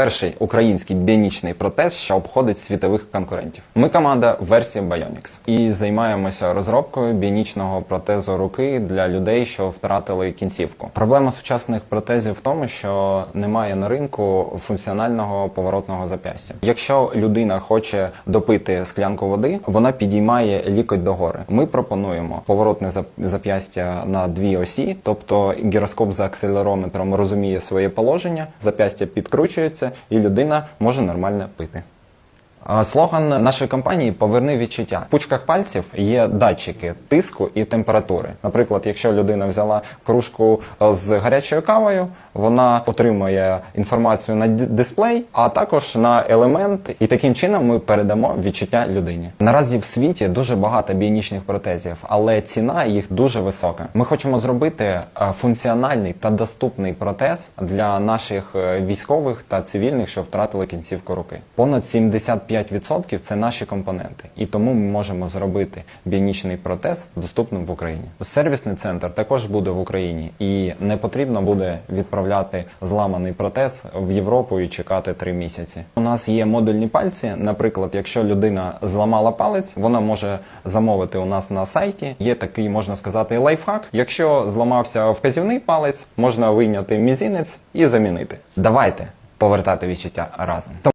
Перший український біонічний протез, що обходить світових конкурентів. Ми команда версія Bionics і займаємося розробкою біонічного протезу руки для людей, що втратили кінцівку. Проблема сучасних протезів в тому, що немає на ринку функціонального поворотного зап'ястя. Якщо людина хоче допити склянку води, вона підіймає лікоть догори. Ми пропонуємо поворотне зап- зап'ястя на дві осі, тобто гіроскоп за акселерометром розуміє своє положення, зап'ястя підкручується, і людина може нормально пити. Слоган нашої компанії Поверни відчуття. В пучках пальців є датчики тиску і температури. Наприклад, якщо людина взяла кружку е, з гарячою кавою, вона отримує інформацію на дисплей, а також на елемент, і таким чином ми передамо відчуття людині. Наразі в світі дуже багато біонічних протезів, але ціна їх дуже висока. Ми хочемо зробити е, функціональний та доступний протез для наших е, військових та цивільних, що втратили кінцівку руки. Понад 75% це наші компоненти, і тому ми можемо зробити біонічний протез доступним в Україні. Сервісний центр також буде в Україні, і не потрібно буде відправляти зламаний протез в Європу і чекати три місяці. У нас є модульні пальці. Наприклад, якщо людина зламала палець, вона може замовити у нас на сайті. Є такий, можна сказати, лайфхак. Якщо зламався вказівний палець, можна вийняти мізинець і замінити. Давайте повертати відчуття разом.